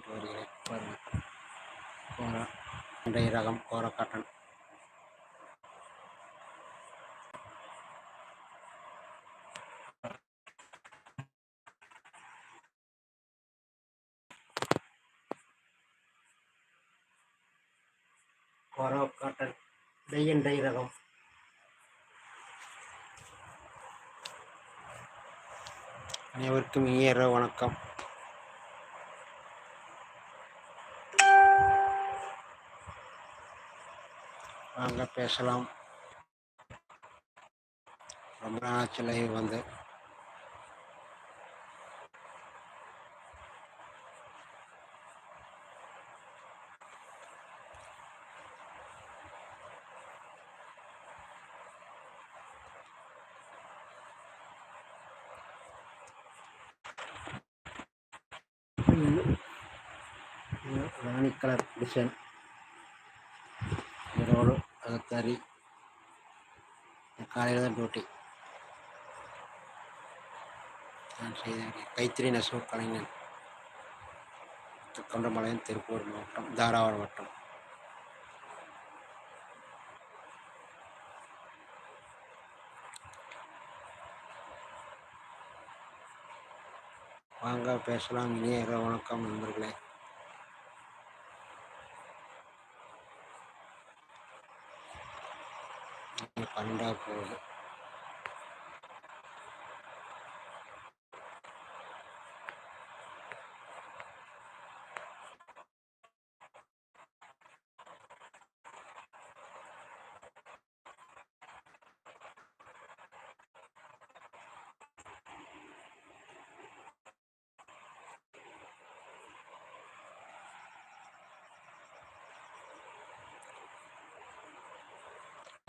கூட்டிகிட்டு வருகிறேன். பாருங்கள் கோரா இன்றைய ரகம் கோரா காட்டன் கோரா காட்டன் டை டை ரகம். அனைவருக்கும் ஈர வணக்கம். வாங்க பேசலாம். ரொம்ப நாளாச்சு லைவ் வந்து. ராணி கலர் டிசைன். ரோடு அகத்தாரி காலையில் தான் டியூட்டி நான் செய்தேன் கைத்திரி நெசவு கலைஞன். தொண்டமலையம் திருப்பூர் மாவட்டம் தாராவரம் வட்டம் வாங்க பேசலாம். இனிய இரவு வணக்கம் நண்பர்களே. பன்னெண்டாக போகுது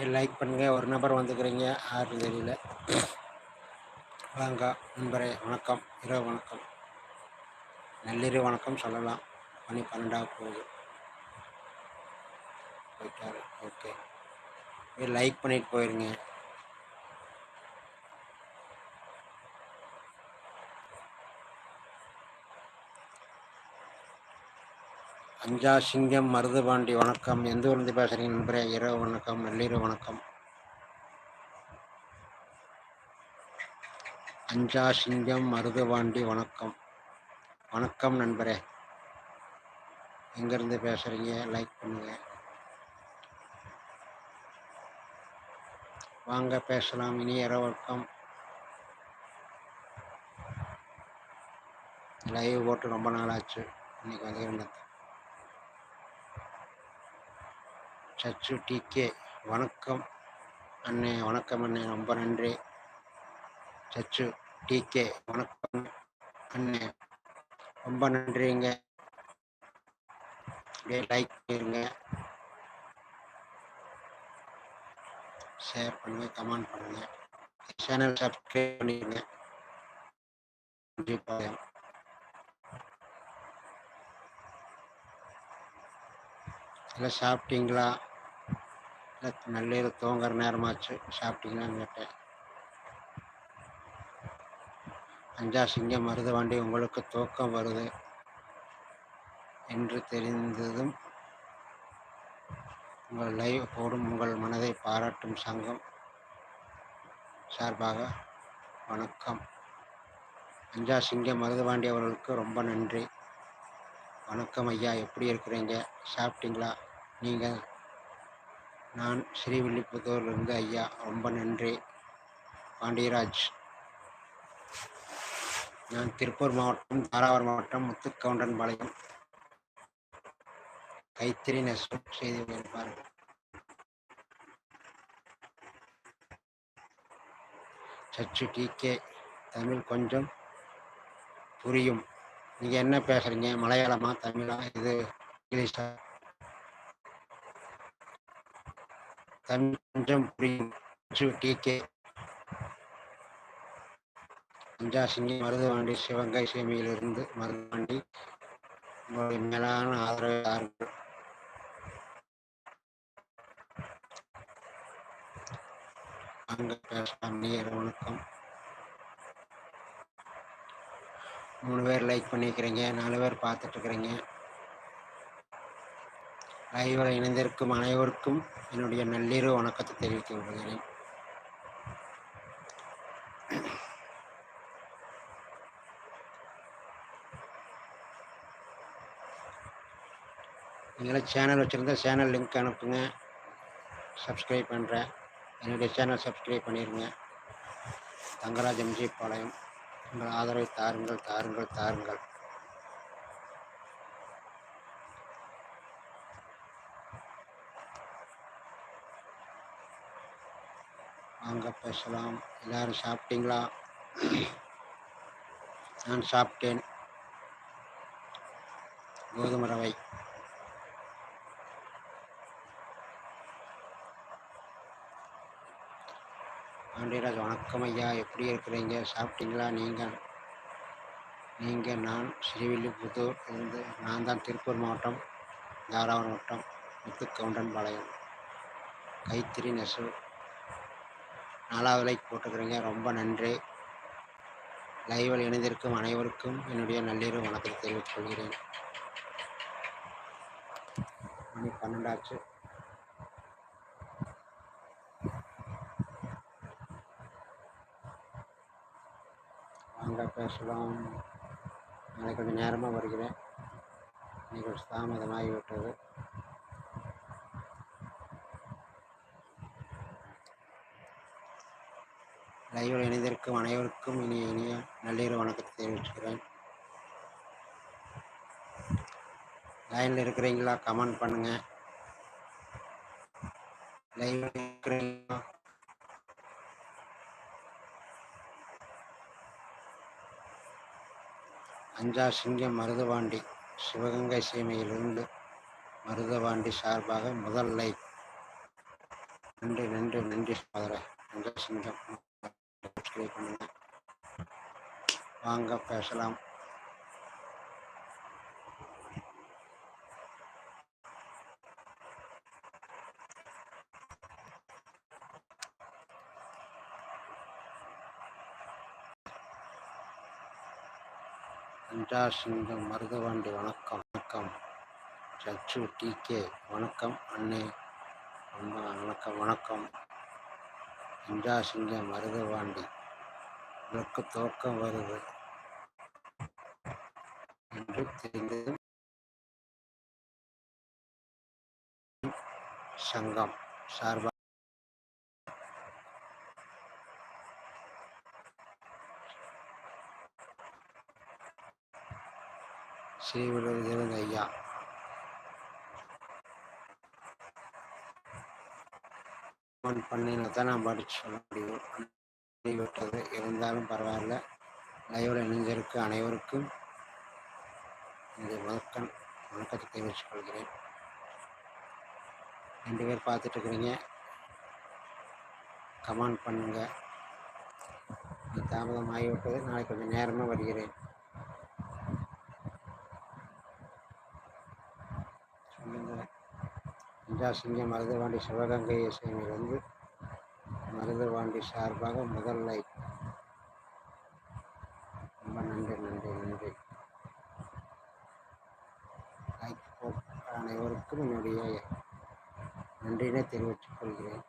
லைக் பண்ணுங்க. ஒரு நபர் வந்துக்கிறீங்க. யாரு தெரியல வாங்க நண்பரே வணக்கம். இரவு வணக்கம். நள்ளிரவு வணக்கம் சொல்லலாம். மணி பன்னெண்டாக போகுது. போயிட்டாரு. ஓகே லைக் பண்ணிட்டு போயிருங்க. அஞ்சா சிங்கம் மருதுபாண்டி வணக்கம். எந்த ஊர்லேருந்து பேசுகிறீங்க நண்பரே? இரவு வணக்கம் நள்ளிரவு வணக்கம். அஞ்சா சிங்கம் மருதுபாண்டி வணக்கம். வணக்கம் நண்பரே. எங்கேருந்து பேசுகிறீங்க லைக் பண்ணுங்க. வாங்க பேசலாம். இனி இரவு வணக்கம். லைவ் போட்டு ரொம்ப நாள் ஆச்சு இன்னைக்கு வந்து இருந்தேன் சச்சு டிகே வணக்கம். அண்ணே வணக்கம் அண்ணே. ரொம்ப நன்றி. சச்சு டிகே வணக்கம் அண்ணே. ரொம்ப நன்றிங்க. அப்படியே லைக் பண்ணிருங்க. ஷேர் பண்ணுங்க கமெண்ட் பண்ணுங்க. சேனல் சப்ஸ்கிரைப் பண்ணிடுங்க நன்றி பாயம் சாப்பிட்டீங்களா? இல்லை நள்ளிரவு தூங்குற நேரமாச்சு. சாப்பிட்டீங்களான்னு கேட்டேன். அஞ்சா சிங்கம் மருத வண்டி உங்களுக்கு தூக்கம் வருது என்று தெரிந்ததும் உங்கள் லைவ் போடும் உங்கள் மனதை பாராட்டும் சங்கம் சார்பாக வணக்கம். அஞ்சா சிங்கம் மருதவாண்டி அவர்களுக்கு ரொம்ப நன்றி. வணக்கம் ஐயா. எப்படி இருக்கிறீங்க? சாப்பிட்டீங்களா? நீங்கள் நான் ஸ்ரீவில்லிபுத்தூர்லேருந்து ஐயா ரொம்ப நன்றி. பாண்டியராஜ். நான் திருப்பூர் மாவட்டம் தாராவரம் மாவட்டம் முத்துக்கவுண்டன் பாளையம். கைத்திரி நெசவு செய்து பாருங்கள் சச்சு டிகே தமிழ் கொஞ்சம் புரியும். நீங்கள் என்ன பேசுகிறீங்க மலையாளமா தமிழா? இது இங்கிலீஷா தமிழ் கொஞ்சம் புரியும். டிகே அஞ்சாசிங்கி மருதுவாண்டி சிவகங்கை சேமியிலிருந்து மருதுவாண்டி உங்களுடைய மேலான ஆதரவு அங்க பேசலாம். வணக்கம் மூணு பேர் லைக் பண்ணிக்கிறீங்க. நாலு பேர் பார்த்துட்ருக்குறீங்க லைவில் இணைந்திருக்கும் அனைவருக்கும் என்னுடைய நள்ளிரவு வணக்கத்தை தெரிவிக்க கொள்கிறேன். நீங்களே சேனல் வச்சுருந்தா சேனல் லிங்க் அனுப்புங்க. சப்ஸ்கிரைப் பண்ணுறேன் என்னுடைய சேனல் சப்ஸ்கிரைப் பண்ணிடுங்க தங்கராஜ் எம்ஜி பாளையம். உங்கள் ஆதரவை தாருங்கள் தாருங்கள் தாருங்கள். வாங்க பேசலாம். எல்லோரும் சாப்பிட்டீங்களா? நான் சாப்பிட்டேன். கோதுமை ரவை. பாண்டியராஜ் வணக்கம் ஐயா. எப்படி இருக்கிறீங்க? சாப்பிட்டீங்களா? நீங்கள் நீங்கள் நான் ஸ்ரீவில்லிபுத்தூர் இருந்து நான் தான் திருப்பூர் மாவட்டம் தாராவரம் வட்டம் முத்துக்கவுண்டன் பாளையம். கைத்திரி நெசவு. நாலாவது லைக் போட்டுக்கிறீங்க. ரொம்ப நன்றி. லைவில் இணைந்திருக்கும் அனைவருக்கும் என்னுடைய நள்ளிரவு வணக்கத்தை தெரிவித்துக் கொள்கிறேன். மணி பன்னெண்டாச்சு. வாங்க பேசலாம். நாளைக்கு கொஞ்சம் நேரமாக வருகிறேன். இன்னைக்கு ஒரு தாமதமாகிவிட்டது. லைவில் இணைந்திருக்கும் அனைவருக்கும் இனிய இனிய நள்ளிரவு வணக்கத்தை தெரிவிச்சுக்கிறேன். லைனில் இருக்கிறீங்களா? கமெண்ட் பண்ணுங்க. லைவில் இருக்கிறீங்களா? அஞ்சா சிங்கம் மருதவாண்டி சிவகங்கை சீமையிலிருந்து மருதவாண்டி சார்பாக முதல் லைக் நன்றி நன்றி நன்றி சகோதர அஞ்சா சிங்கம். சப்ஸ்கிரைப் பண்ணுங்க வாங்க பேசலாம். அஞ்சா சிங்கம் மருதவாண்டி வணக்கம் வணக்கம். சச்சு டிகே வணக்கம் அண்ணே. ரொம்ப வணக்கம் வணக்கம். அஞ்சா சிங்கம் மருதவாண்டி. உனக்கு துவக்கம் வருது. என்று தெரிந்தது சங்கம் சார்பாக ஸ்ரீவிடுதல் ஐயா? பண்ணினா தான் நான் படிச்சு சொல்ல முடியும். விட்டது இருந்தாலும் பரவாயில்ல. லைவில் இணைஞ்சிருக்கு அனைவருக்கும். இந்த வணக்கம் வணக்கத்தை தெரிவித்துக் கொள்கிறேன் ரெண்டு பேர் பார்த்துட்டு இருக்கிறீங்க கமெண்ட் பண்ணுங்க. தாமதம் ஆகிவிட்டது. நாளைக்கு கொஞ்சம் நேரமாக வருகிறேன். சொல்லுங்கள் அஞ்சா சிங்கம் மருதவாண்டி சிவகங்கை இசையிலிருந்து மருதவாண்டி சார்பாக முதல் லைக் ரொம்ப நன்றி நன்றி நன்றி. லைக் அனைவருக்கும் என்னுடைய நன்றினை தெரிவித்துக் கொள்கிறேன்.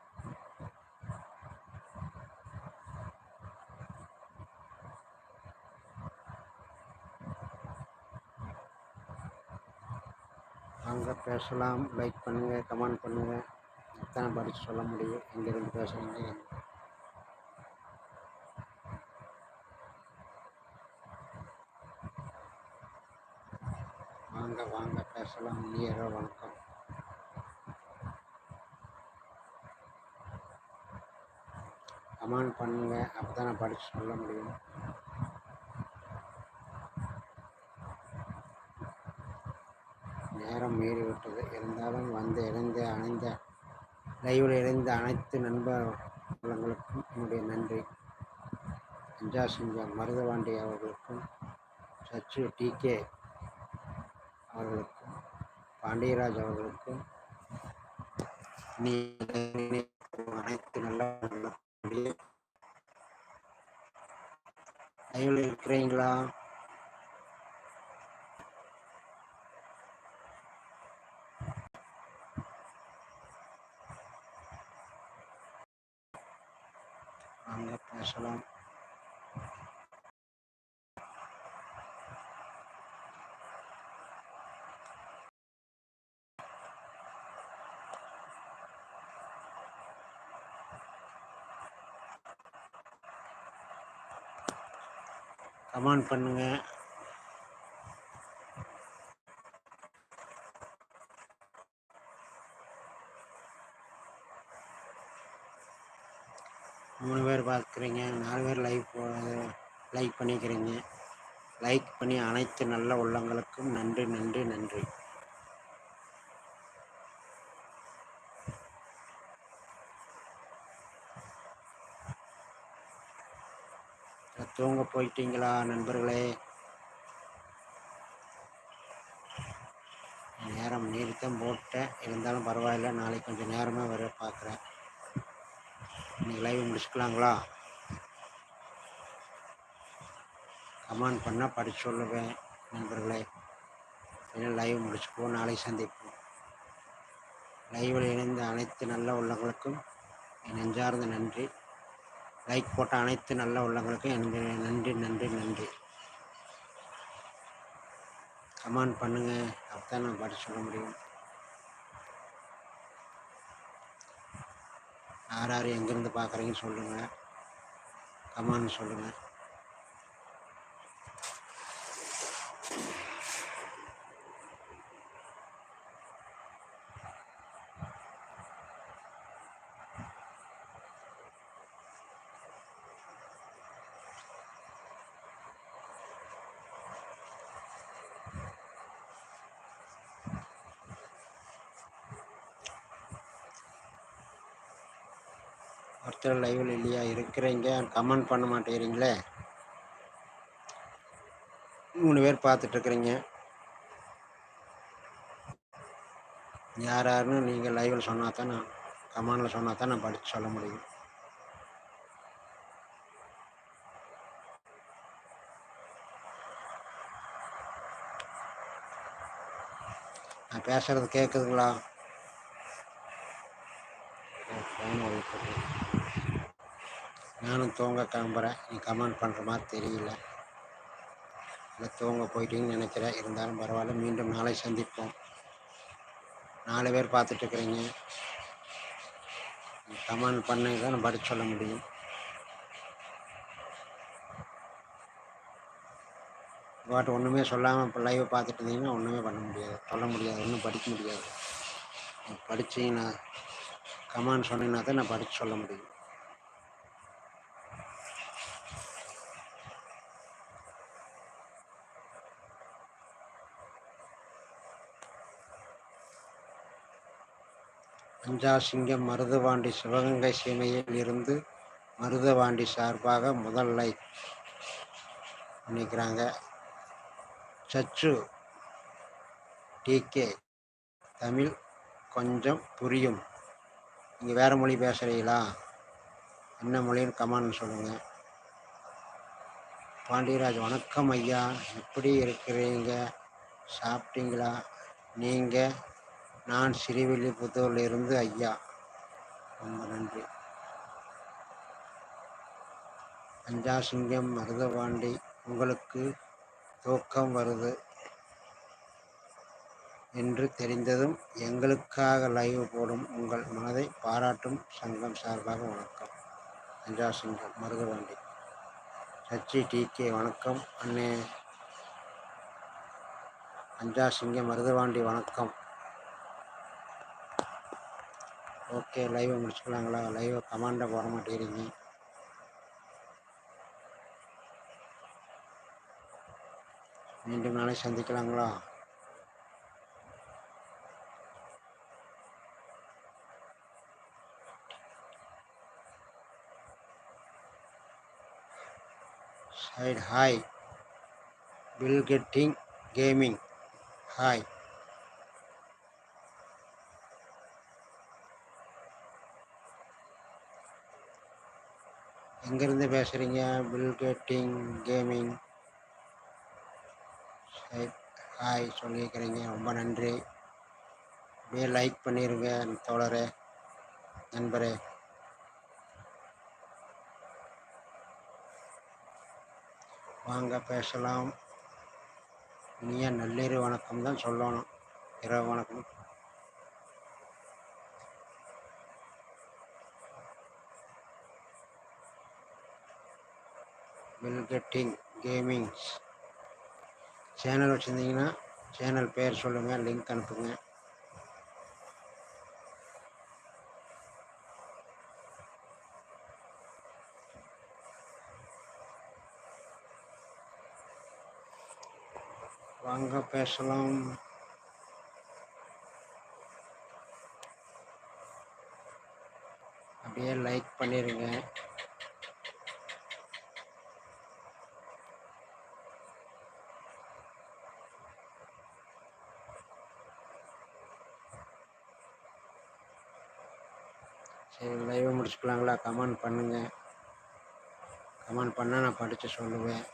வாங்க பேசலாம். லைக் பண்ணுங்கள் கமெண்ட் பண்ணுங்கள் எத்தனை படித்து சொல்ல முடியும். எங்கேருந்து பேசுகிறீங்க வாங்க வாங்க பேசலாம். இனியரோ வணக்கம். கமெண்ட் பண்ணுங்க. அப்போ தான் நான் படித்து சொல்ல முடியும். நேரம் மீறிவிட்டது. இருந்தாலும் வந்து இணைந்து அணைந்த லைவில் இணைந்த அனைத்து நண்பர்களுக்கும் என்னுடைய நன்றி. அஞ்சா சிங்கம் மருதவாண்டி அவர்களுக்கும் சச்சு டிகே அவர்களுக்கும் பாண்டியராஜ் அவர்களுக்கும் அனைத்து நல்ல லைவில் இருக்கிறீங்களா பேசலாம் கமெண்ட் பண்ணுங்கள் மூணு பேர் பார்க்குறீங்க நாலு பேர் லைக் லைக் பண்ணிக்கிறீங்க. லைக் பண்ணி அனைத்து நல்ல உள்ளங்களுக்கும் நன்றி நன்றி நன்றி தூங்க போயிட்டீங்களா நண்பர்களே? நேரம் நீடித்தம் போட்டேன். இருந்தாலும் பரவாயில்ல நாளைக்கு கொஞ்சம் நேரமாக வர பார்க்குறேன். இன்றைக்கி லைவ் முடிச்சுக்கலாங்களா? கமெண்ட் பண்ணால் படிச்சு சொல்லுவேன் நண்பர்களே. இல்லை லைவ் முடிச்சுக்குவோம் நாளை சந்திப்போம். லைவில் இணைந்த அனைத்து நல்ல உள்ளங்களுக்கும் நெஞ்சார்ந்த நன்றி. லைக் போட்ட அனைத்து நல்ல உள்ளங்களுக்கும் எனக்கு நன்றி நன்றி நன்றி. கமெண்ட் பண்ணுங்கள் அப்பதான் நான் படிச்சு சொல்ல முடியும். யார் யார் எங்கேருந்து பார்க்குறீங்கன்னு சொல்லுங்கள் கமெண்ட் சொல்லுங்கள் ஒருத்தர் லைவில் இல்லையா? இருக்கிறீங்க. கமெண்ட் பண்ண மாட்டேங்கிறீங்களே? மூணு பேர் பார்த்துட்ருக்குறீங்க யார் யாருன்னு நீங்கள் லைவில் சொன்னால் தான் நான் கமெண்டில் சொன்னால் தான் நான் படித்து சொல்ல முடியும். நான் பேசுகிறது கேட்குதுங்களா நானும் தூங்க கிளம்புறேன். நீ கமெண்ட் பண்ணுற மாதிரி தெரியல. இல்லை தூங்க போயிட்டீங்கன்னு நினைக்கிறேன். இருந்தாலும் பரவாயில்ல மீண்டும் நாளை சந்திப்போம். நாலு பேர் பார்த்துட்டு இருக்கிறீங்க. கமெண்ட் பண்ணி தான் நான் படிச்சு சொல்ல முடியும். பாட்டு ஒன்றுமே சொல்லாமல் இப்போ லைவை பார்த்துட்டு இருந்தீங்கன்னா ஒன்றுமே பண்ண முடியாது. சொல்ல முடியாது. ஒன்றும் படிக்க முடியாது. படிச்சீங்கன்னா கமெண்ட் சொன்னீங்கன்னா தான் நான் படித்து சொல்ல முடியும். அஞ்சாசிங்கம் மருதவாண்டி சிவகங்கை சீமையில் இருந்து மருதவாண்டி சார்பாக முதல் லைக் பண்ணிக்கிறாங்க. சச்சு டிகே தமிழ் கொஞ்சம் புரியும். நீங்கள் வேறு மொழி பேசுகிறீங்களா என்ன மொழின்னு கமான்னு சொல்லுங்கள் பாண்டியராஜ் வணக்கம் ஐயா. எப்படி இருக்கிறீங்க? சாப்பிட்டீங்களா? நீங்கள் நான் ஸ்ரீவில்லிபுத்தூரில் இருந்து ஐயா. ரொம்ப நன்றி. அஞ்சாசிங்கம் மருதபாண்டி உங்களுக்கு தூக்கம் வருது என்று தெரிந்ததும் எங்களுக்காக லைவ் போடும் உங்கள் மனதை பாராட்டும் சங்கம் சார்பாக வணக்கம். அஞ்சாசிங்கம் சிங்கம் மருதவாண்டி டி டிகே வணக்கம். அண்ணே. அஞ்சாசிங்கம் சிங்கம் மருதவாண்டி வணக்கம். ஓகே லைவை முடிச்சுக்கலாங்களா? லைவை கமாண்டை போட மாட்டேங்கிறீங்க. மீண்டும் நாளை சந்திக்கலாங்களா? Side hi bill getting gaming hi எங்கேருந்து பேசுகிறீங்க பில் கெட்டிங் கேமிங் ஹாய் சொல்லியிருக்கிறீங்க. ரொம்ப நன்றி. அப்படியே லைக் பண்ணிடுங்க தோழரே நண்பரே. வாங்க பேசலாம். இனிய நள்ளிரவு வணக்கம் தான் சொல்லணும். இரவு வணக்கம். பில்கெட்டிங் கேமிங்ஸ் சேனல் வச்சுருந்தீங்கன்னா சேனல் பேர் சொல்லுங்கள் லிங்க் அனுப்புங்க. வாங்க பேசலாம். அப்படியே லைக் பண்ணிடுங்க சரி லைவை கமெண்ட் பண்ணுங்கள் கமெண்ட் பண்ணால் நான் படித்து சொல்லுவேன்.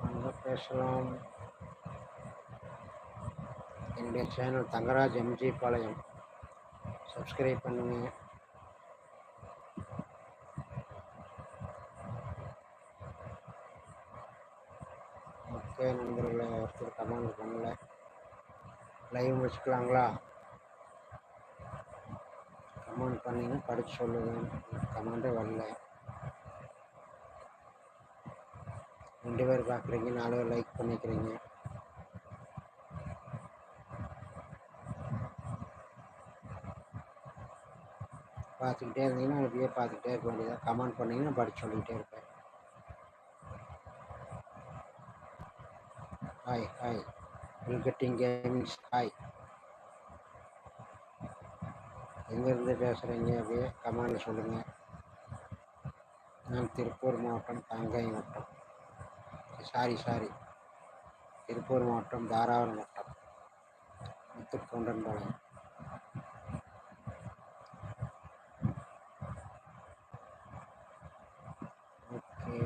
வாங்க பேசலாம். என்னுடைய channel Thangaraj MG Palayam. Subscribe பண்ணுங்கள் ஓகே நண்பர்களே ஒருத்தர் கமெண்ட் பண்ணல பார்க்கலாங்களா? கமெண்ட் பண்ணிங்கன்னா படித்து சொல்லுவேன் கமெண்ட்டே வரல. ரெண்டு பேர் பார்க்குறீங்க நாலு பேர் லைக் பண்ணிக்கிறீங்க. பார்த்துக்கிட்டே இருந்தீங்கன்னா அப்படியே பார்த்துக்கிட்டே இருக்க வேண்டியதாக கமெண்ட் பண்ணிங்கன்னா படித்து சொல்லிக்கிட்டே இருப்பேன். ஹாய் ஹாய் வெல்கட்டிங் கேமிங்ஸ் ஹாய் எங்கேருந்து பேசுகிறீங்க அப்படியே கமெண்டில் சொல்லுங்கள் நான் திருப்பூர் மாவட்டம் தங்கை வட்டம் சாரி சாரி திருப்பூர் மாவட்டம் தாராவரம் வட்டம் முத்துக்கொண்டன்பாளையம் ஓகே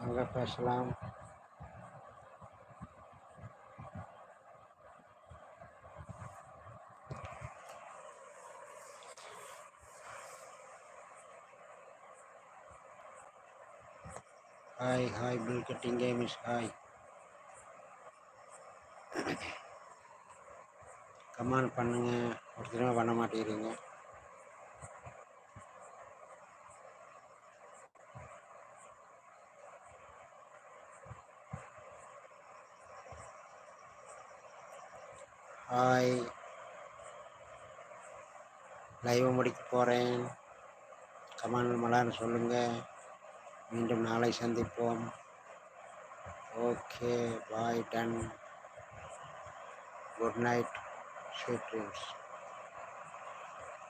அங்கே பேசலாம். Hi hi bill cutting games hi comment பண்ணுங்க ஒரு தடவை பண்ண மாட்டேங்கிறீங்க ஹாய் லைவ் முடிக்க போகிறேன் கமான் மலான்னு சொல்லுங்கள் மீண்டும் நாளை சந்திப்போம். Okay bye done good night sweet dreams